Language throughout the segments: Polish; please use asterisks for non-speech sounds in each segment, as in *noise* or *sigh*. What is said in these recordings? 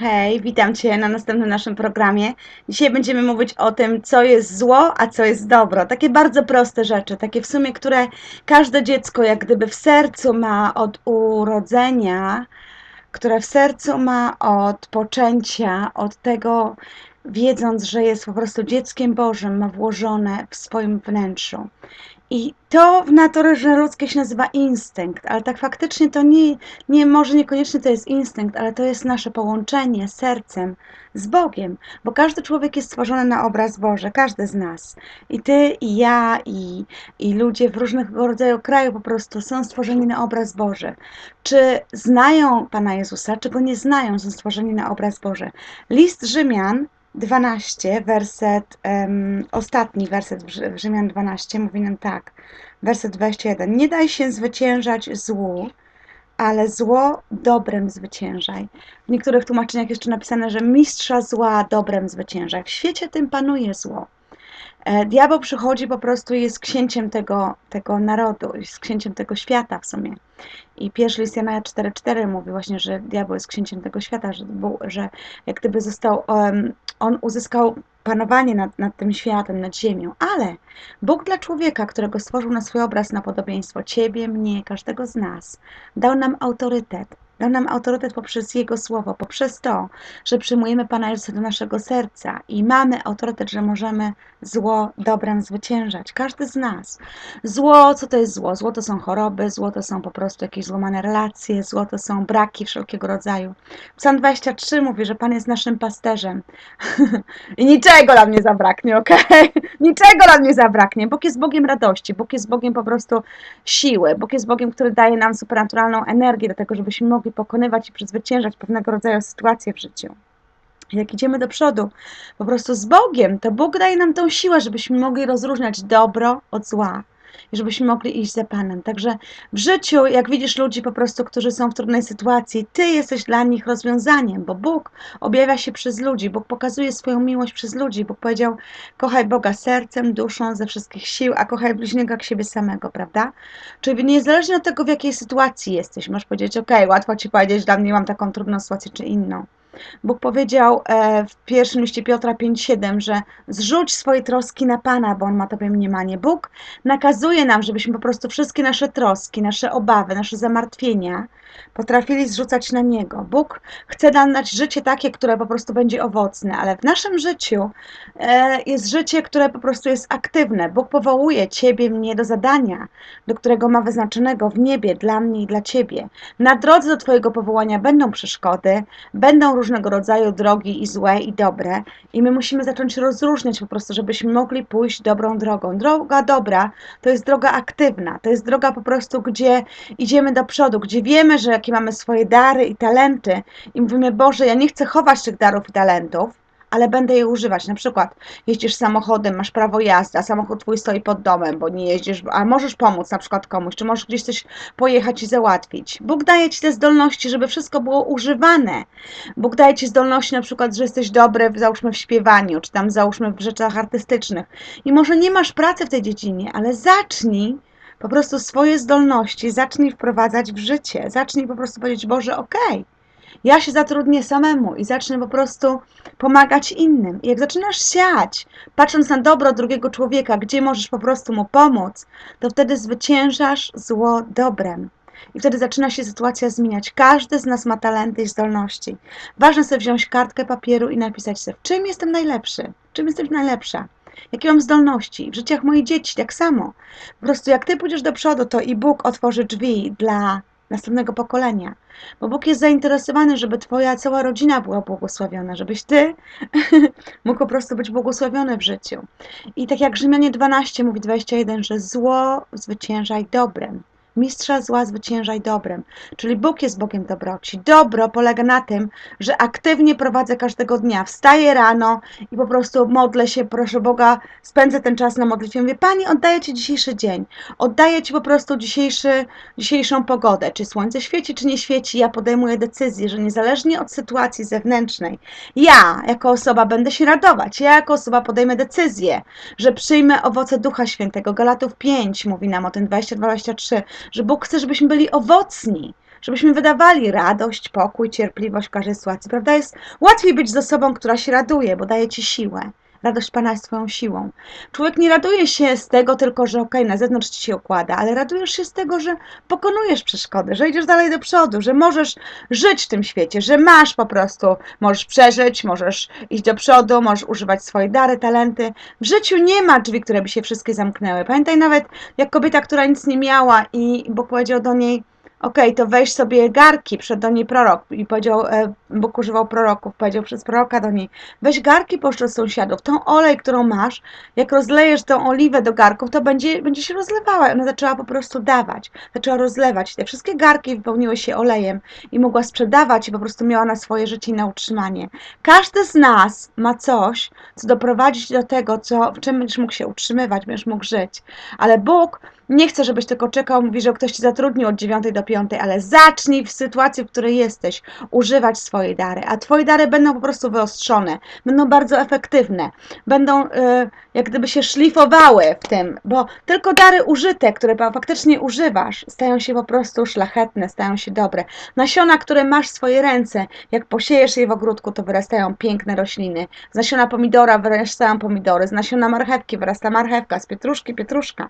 Hej, witam Cię na następnym naszym programie. Dzisiaj będziemy mówić o tym, co jest zło, a co jest dobro. Takie bardzo proste rzeczy, takie w sumie, które każde dziecko jak gdyby w sercu ma od urodzenia, które w sercu ma od poczęcia, od tego, wiedząc, że jest po prostu dzieckiem Bożym, ma włożone w swoim wnętrzu. I to w naturze ludzkiej się nazywa instynkt, ale tak faktycznie to nie, nie może niekoniecznie to jest instynkt, ale to jest nasze połączenie sercem, z Bogiem, bo każdy człowiek jest stworzony na obraz Boży, każdy z nas. I ty, i ja, i, i ludzie w różnego rodzaju kraju po prostu są stworzeni na obraz Boży. Czy znają Pana Jezusa, czy go nie znają, są stworzeni na obraz Boży. List Rzymian 12, werset, um, ostatni werset Rzymian 12 mówi nam tak, werset 21. Nie daj się zwyciężać złu, ale zło dobrem zwyciężaj. W niektórych tłumaczeniach jeszcze napisane, że mistrza zła dobrem zwyciężaj. W świecie tym panuje zło. E, diabeł przychodzi po prostu jest księciem tego, tego narodu, jest księciem tego świata w sumie. I pierwszy list Jana 4,4 mówi właśnie, że diabeł jest księciem tego świata, że, że jak gdyby został, um, on uzyskał panowanie nad, nad tym światem, nad ziemią. Ale Bóg dla człowieka, którego stworzył na swój obraz, na podobieństwo Ciebie, mnie, każdego z nas, dał nam autorytet Dał nam autorytet poprzez Jego Słowo, poprzez to, że przyjmujemy Pana Jezusa do naszego serca i mamy autorytet, że możemy zło dobrem zwyciężać. Każdy z nas. Zło, co to jest zło? Zło to są choroby, zło to są po prostu jakieś złamane relacje, zło to są braki wszelkiego rodzaju. Psalm 23 mówi, że Pan jest naszym pasterzem *laughs* i niczego nam nie zabraknie, ok? *laughs* niczego nam nie zabraknie. Bóg jest Bogiem radości, Bóg jest Bogiem po prostu siły, Bóg jest Bogiem, który daje nam supernaturalną energię do tego, żebyśmy mogli pokonywać i przezwyciężać pewnego rodzaju sytuacje w życiu. Jak idziemy do przodu, po prostu z Bogiem, to Bóg daje nam tą siłę, żebyśmy mogli rozróżniać dobro od zła i żebyśmy mogli iść za Panem. Także w życiu, jak widzisz ludzi po prostu, którzy są w trudnej sytuacji, Ty jesteś dla nich rozwiązaniem, bo Bóg objawia się przez ludzi, Bóg pokazuje swoją miłość przez ludzi. Bóg powiedział, kochaj Boga sercem, duszą, ze wszystkich sił, a kochaj bliźniego jak siebie samego, prawda? Czyli niezależnie od tego, w jakiej sytuacji jesteś, możesz powiedzieć, ok, łatwo Ci powiedzieć, dla mnie mam taką trudną sytuację czy inną. Bóg powiedział e, w pierwszym liście Piotra 5,7, że zrzuć swoje troski na Pana, bo On ma Tobie mniemanie. Bóg nakazuje nam, żebyśmy po prostu wszystkie nasze troski, nasze obawy, nasze zamartwienia potrafili zrzucać na Niego. Bóg chce nam dać życie takie, które po prostu będzie owocne, ale w naszym życiu e, jest życie, które po prostu jest aktywne. Bóg powołuje Ciebie, mnie do zadania, do którego ma wyznaczonego w niebie dla mnie i dla Ciebie. Na drodze do Twojego powołania będą przeszkody, będą różnego rodzaju drogi i złe i dobre. I my musimy zacząć rozróżniać po prostu, żebyśmy mogli pójść dobrą drogą. Droga dobra to jest droga aktywna, to jest droga po prostu, gdzie idziemy do przodu, gdzie wiemy, że jakie mamy swoje dary i talenty. I mówimy, Boże, ja nie chcę chować tych darów i talentów, ale będę je używać. Na przykład jeździsz samochodem, masz prawo jazdy, a samochód twój stoi pod domem, bo nie jeździsz, a możesz pomóc na przykład komuś, czy możesz gdzieś coś pojechać i załatwić. Bóg daje ci te zdolności, żeby wszystko było używane. Bóg daje ci zdolności na przykład, że jesteś dobry, załóżmy w śpiewaniu, czy tam załóżmy w rzeczach artystycznych. I może nie masz pracy w tej dziedzinie, ale zacznij po prostu swoje zdolności zacznij wprowadzać w życie. Zacznij po prostu powiedzieć, Boże, okej, okay, ja się zatrudnię samemu i zacznę po prostu pomagać innym. I jak zaczynasz siać, patrząc na dobro drugiego człowieka, gdzie możesz po prostu mu pomóc, to wtedy zwyciężasz zło dobrem. I wtedy zaczyna się sytuacja zmieniać. Każdy z nas ma talenty i zdolności. Ważne sobie wziąć kartkę papieru i napisać sobie, w czym jestem najlepszy, czym jesteś najlepsza jakie mam zdolności. W życiach moich dzieci tak samo. Po prostu jak ty pójdziesz do przodu, to i Bóg otworzy drzwi dla następnego pokolenia. Bo Bóg jest zainteresowany, żeby twoja cała rodzina była błogosławiona, żebyś ty *laughs* mógł po prostu być błogosławiony w życiu. I tak jak Rzymianie 12 mówi 21, że zło zwyciężaj dobrem. Mistrza zła zwyciężaj dobrem. Czyli Bóg jest Bogiem dobroci. Dobro polega na tym, że aktywnie prowadzę każdego dnia. Wstaję rano i po prostu modlę się, proszę Boga, spędzę ten czas na modlitwie. Mówię, Pani, oddaję Ci dzisiejszy dzień. Oddaję Ci po prostu dzisiejszy, dzisiejszą pogodę. Czy słońce świeci, czy nie świeci. Ja podejmuję decyzję, że niezależnie od sytuacji zewnętrznej, ja jako osoba będę się radować. Ja jako osoba podejmę decyzję, że przyjmę owoce Ducha Świętego. Galatów 5 mówi nam o tym 20-23 że Bóg chce, żebyśmy byli owocni, żebyśmy wydawali radość, pokój, cierpliwość w każdej sytuacji. Prawda? Jest łatwiej być z osobą, która się raduje, bo daje ci siłę. Radość Pana jest Twoją siłą. Człowiek nie raduje się z tego tylko, że okej, okay, na zewnątrz ci się układa, ale radujesz się z tego, że pokonujesz przeszkody, że idziesz dalej do przodu, że możesz żyć w tym świecie, że masz po prostu, możesz przeżyć, możesz iść do przodu, możesz używać swoje dary, talenty. W życiu nie ma drzwi, które by się wszystkie zamknęły. Pamiętaj nawet, jak kobieta, która nic nie miała i Bóg powiedział do niej, okej, okay, to weź sobie garki, przed do niej prorok i powiedział, e, Bóg używał proroków, powiedział przez proroka do niej, weź garki poszczę sąsiadów, tą olej, którą masz, jak rozlejesz tą oliwę do garków, to będzie, będzie się rozlewała. I ona zaczęła po prostu dawać, zaczęła rozlewać. Te wszystkie garki wypełniły się olejem i mogła sprzedawać i po prostu miała na swoje życie i na utrzymanie. Każdy z nas ma coś, co doprowadzić do tego, co, w czym będziesz mógł się utrzymywać, będziesz mógł żyć. Ale Bóg nie chcę, żebyś tylko czekał, mówi, że ktoś ci zatrudnił od 9 do 5, ale zacznij w sytuacji, w której jesteś, używać swojej dary, a twoje dary będą po prostu wyostrzone, będą bardzo efektywne, będą y, jak gdyby się szlifowały w tym, bo tylko dary użyte, które faktycznie używasz, stają się po prostu szlachetne, stają się dobre. Nasiona, które masz w swoje ręce, jak posiejesz je w ogródku, to wyrastają piękne rośliny. Z nasiona pomidora wyrastają pomidory, z nasiona marchewki wyrasta marchewka, z pietruszki pietruszka.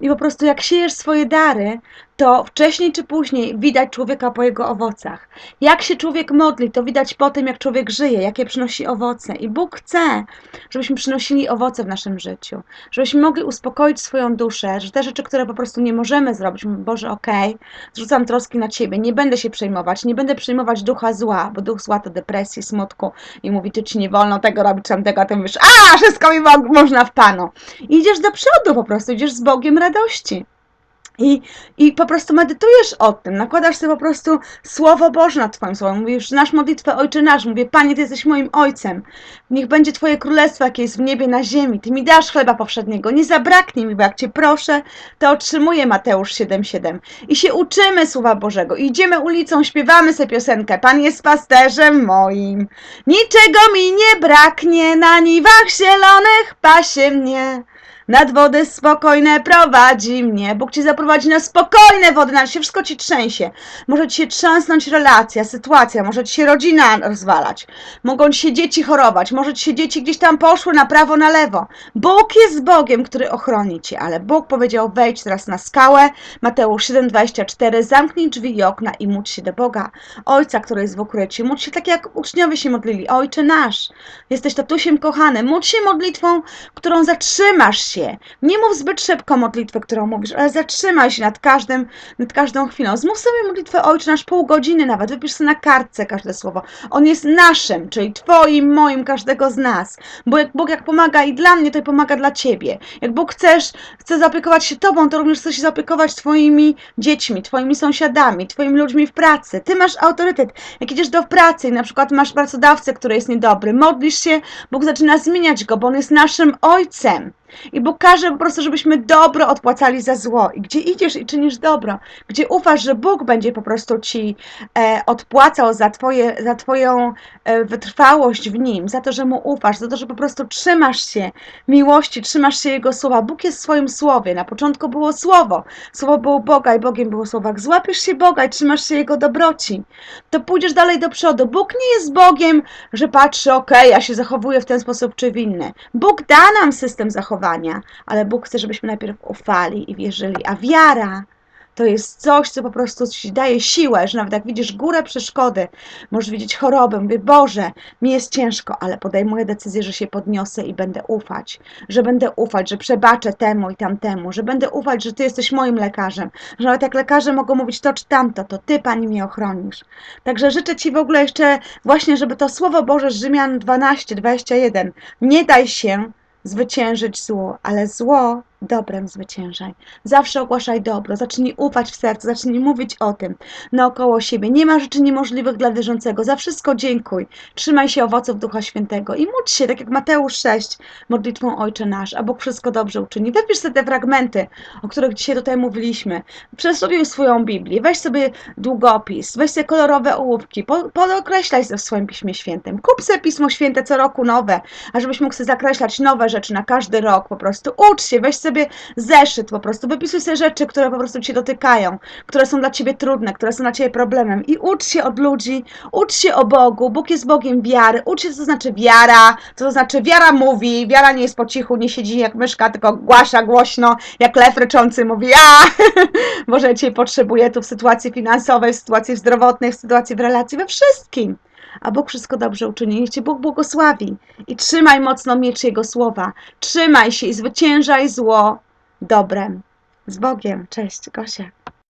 I po prostu jak siejesz swoje dary, to wcześniej czy później widać człowieka po jego owocach. Jak się człowiek modli, to widać po tym, jak człowiek żyje, jakie przynosi owoce. I Bóg chce, żebyśmy przynosili owoce w naszym życiu, żebyśmy mogli uspokoić swoją duszę, że te rzeczy, które po prostu nie możemy zrobić, Boże, okej, okay, zrzucam troski na Ciebie, nie będę się przejmować, nie będę przejmować ducha zła, bo duch zła to depresji, smutku i mówi, Ty Ci nie wolno tego robić, tamtego, a Ty mówisz, a, wszystko mi można w Panu. I idziesz do przodu po prostu, idziesz z Bogiem radości. I, I po prostu medytujesz o tym, nakładasz sobie po prostu Słowo Boże nad Twoim słowem. Mówisz, znasz modlitwę Ojcze Nasz. Mówię, Panie, Ty jesteś moim Ojcem. Niech będzie Twoje królestwo, jakie jest w niebie, na ziemi. Ty mi dasz chleba powszedniego. Nie zabraknie mi, bo jak Cię proszę, to otrzymuję Mateusz 7,7. I się uczymy Słowa Bożego. I idziemy ulicą, śpiewamy sobie piosenkę. Pan jest pasterzem moim. Niczego mi nie braknie, na niwach zielonych pasie mnie. Nad wody spokojne prowadzi mnie. Bóg ci zaprowadzi na spokojne wody, na się wszystko ci trzęsie. Może ci się trzęsnąć relacja, sytuacja, może ci się rodzina rozwalać. Mogą ci się dzieci chorować, może ci się dzieci gdzieś tam poszły na prawo, na lewo. Bóg jest Bogiem, który ochroni cię, ale Bóg powiedział wejdź teraz na skałę. Mateusz 7,24 zamknij drzwi i okna i módl się do Boga. Ojca, który jest w ukryciu. Módl się tak jak uczniowie się modlili. Ojcze nasz, jesteś tatusiem kochany. Módl się modlitwą, którą zatrzymasz się się. Nie mów zbyt szybko modlitwę, którą mówisz, ale zatrzymaj się nad, każdym, nad każdą chwilą. Zmów sobie modlitwę Ojcze nasz pół godziny nawet, wypisz sobie na kartce każde słowo. On jest naszym, czyli Twoim, moim, każdego z nas. Bo jak Bóg jak pomaga i dla mnie, to pomaga dla Ciebie. Jak Bóg chcesz, chce zaopiekować się Tobą, to również chce się zaopiekować Twoimi dziećmi, Twoimi sąsiadami, Twoimi ludźmi w pracy. Ty masz autorytet. Jak idziesz do pracy i na przykład masz pracodawcę, który jest niedobry, modlisz się, Bóg zaczyna zmieniać go, bo On jest naszym Ojcem. I Bóg każe po prostu, żebyśmy dobro odpłacali za zło. I gdzie idziesz i czynisz dobro, gdzie ufasz, że Bóg będzie po prostu ci e, odpłacał za, twoje, za Twoją e, wytrwałość w Nim, za to, że Mu ufasz, za to, że po prostu trzymasz się miłości, trzymasz się Jego słowa. Bóg jest w swoim słowie. Na początku było słowo. Słowo było Boga i Bogiem było słowo. Jak złapiesz się Boga i trzymasz się Jego dobroci, to pójdziesz dalej do przodu. Bóg nie jest Bogiem, że patrzy, okej, okay, ja się zachowuję w ten sposób czy w inny. Bóg da nam system zachowania ale Bóg chce, żebyśmy najpierw ufali i wierzyli. A wiara to jest coś, co po prostu ci daje siłę, że nawet jak widzisz górę przeszkody, możesz widzieć chorobę, mówię, Boże, mi jest ciężko, ale podejmuję decyzję, że się podniosę i będę ufać, że będę ufać, że przebaczę temu i tamtemu, że będę ufać, że Ty jesteś moim lekarzem, że nawet jak lekarze mogą mówić to czy tamto, to Ty, Pani, mnie ochronisz. Także życzę Ci w ogóle jeszcze właśnie, żeby to Słowo Boże z Rzymian 12, 21, nie daj się zwyciężyć zło, ale zło dobrem zwyciężaj. Zawsze ogłaszaj dobro, zacznij ufać w sercu, zacznij mówić o tym naokoło siebie. Nie ma rzeczy niemożliwych dla wierzącego. Za wszystko dziękuj. Trzymaj się owoców Ducha Świętego i módl się, tak jak Mateusz 6, modlitwą Ojcze Nasz, a Bóg wszystko dobrze uczyni. Wypisz sobie te fragmenty, o których dzisiaj tutaj mówiliśmy. Przestudiuj swoją Biblię, weź sobie długopis, weź sobie kolorowe ołówki, po, podokreślaj w swoim Piśmie Świętym. Kup sobie Pismo Święte co roku nowe, a żebyś mógł sobie zakreślać nowe rzeczy na każdy rok po prostu. Ucz się, weź sobie sobie zeszyt po prostu, wypisuj sobie rzeczy, które po prostu Cię dotykają, które są dla Ciebie trudne, które są dla Ciebie problemem. I ucz się od ludzi, ucz się o Bogu, Bóg jest Bogiem wiary, ucz się co to znaczy wiara, co to znaczy wiara mówi, wiara nie jest po cichu, nie siedzi jak myszka, tylko głasza głośno, jak lew ryczący mówi, a! *laughs* Boże, ja Cię potrzebuję tu w sytuacji finansowej, w sytuacji zdrowotnej, w sytuacji w relacji, we wszystkim. A Bóg wszystko dobrze uczyni. Niech Cię Bóg błogosławi. I trzymaj mocno miecz Jego słowa. Trzymaj się i zwyciężaj zło dobrem. Z Bogiem. Cześć, Gosia.